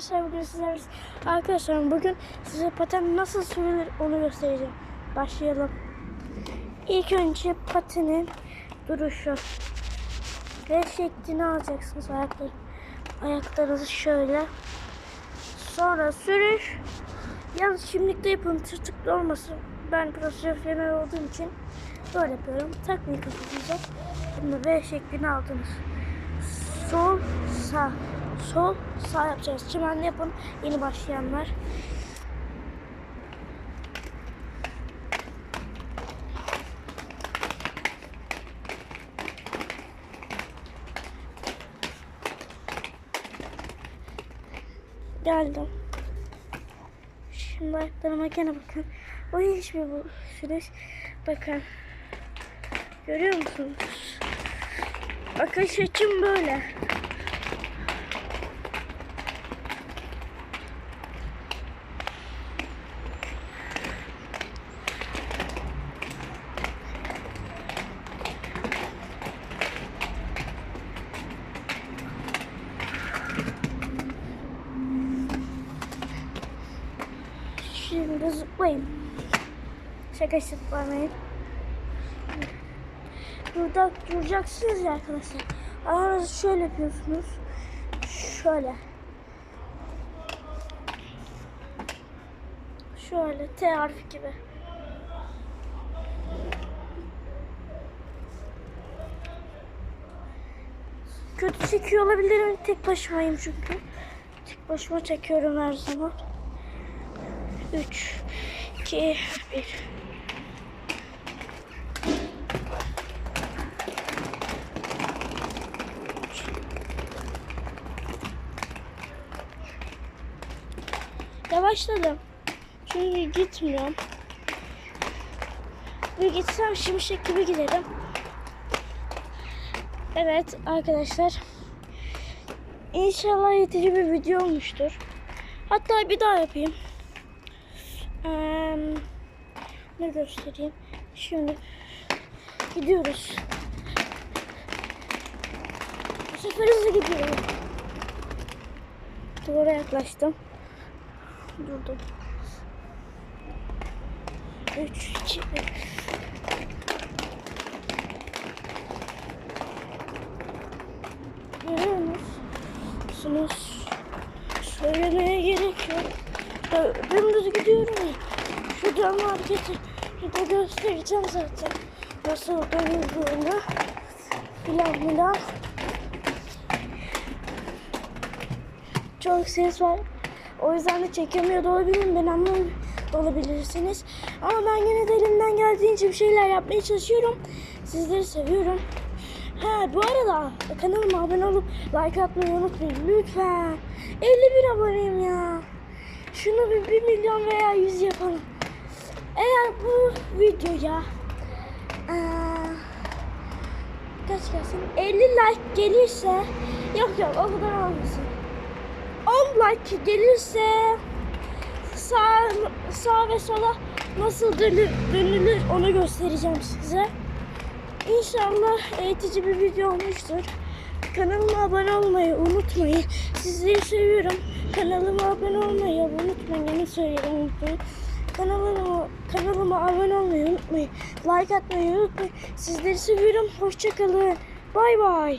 Arkadaşlar bugün sizlerle arkadaşlar bugün size paten nasıl sürülür onu göstereceğim. Başlayalım. İlk önce patenin duruşu ve şeklini alacaksınız ayakları. Ayaklarınızı şöyle. Sonra sürüş. Yalnız şimdilik de tırtıklı olmasın. Ben profesyonel olduğum için böyle yapıyorum. Takmayın kafanıza. Şimdi V şeklini aldınız. Sol, sağ. Sol, sağ yapacağız. Çimenli yapın. Yeni başlayanlar. Geldim. Şimdi ayaklarıma gene bakın. O hiçbir bu sürüş. Bakın. Görüyor musunuz? Bakış açım böyle. Şimdi zıplayın. Şaka zıplamayın. Burada duracaksınız ya arkadaşlar. Ayağınızı şöyle yapıyorsunuz. Şöyle. Şöyle T harfi gibi. Kötü çekiyor olabilirim. Tek başımayım çünkü. Tek başıma çekiyorum her zaman. 3 2 1 Yavaşladım. Çünkü gitmiyorum. Bir gitsem şimşek gibi giderim. Evet arkadaşlar. İnşallah yetici bir video olmuştur. Hatta bir daha yapayım. Ee, ne göstereyim? Şimdi gidiyoruz. Bu sefer hızlı gidiyorum. Duvara yaklaştım. Durdum. 3, 2, 1. Görüyor musunuz? Söylemeye gerek yok. Ya, Dümdüz gidiyorum ya. Şuradan markete bir de göstereceğim zaten. Nasıl dönüldüğünü. Filan filan. Çok ses var. O yüzden de çekemiyor da olabilirim. Ben anlamıyor da olabilirsiniz. Ama ben yine de elimden geldiğince bir şeyler yapmaya çalışıyorum. Sizleri seviyorum. Ha bu arada kanalıma abone olup like atmayı unutmayın lütfen. 51 aboneyim ya. Şunu bir, bir milyon veya yüz yapalım. Eğer bu videoya eee, kaç gelsin? 50 like gelirse yok yok o kadar olmasın. 10 like gelirse sağ, sağ ve sola nasıl dönülür, dönülür onu göstereceğim size. İnşallah eğitici bir video olmuştur. Kanalıma abone olmayı unutmayın. Sizleri seviyorum. Kanalıma abone olmayı unutmayın. Yine söyleyelim unutmayın. Kanalıma, kanalıma abone olmayı unutmayın. Like atmayı unutmayın. Sizleri seviyorum. Hoşçakalın. Bay bay.